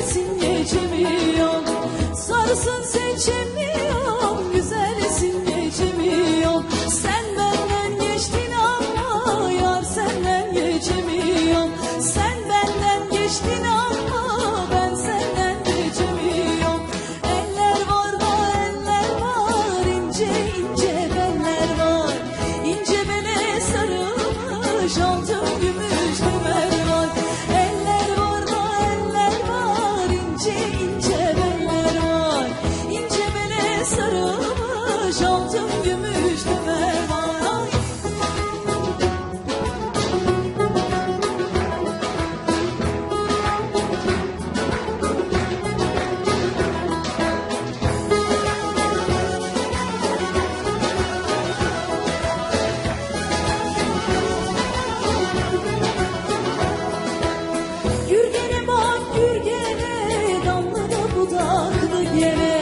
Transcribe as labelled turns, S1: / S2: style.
S1: güzelsin geçemiyorum. Sarısın seçemiyorum. Güzelsin geçemiyorum. Sen benden geçtin ama yar senden geçemiyorum. Sen benden geçtin ama ben senden geçemiyorum. Eller var da eller var. İnce ince beller var. İnce bele sarılmış altın var Yeah.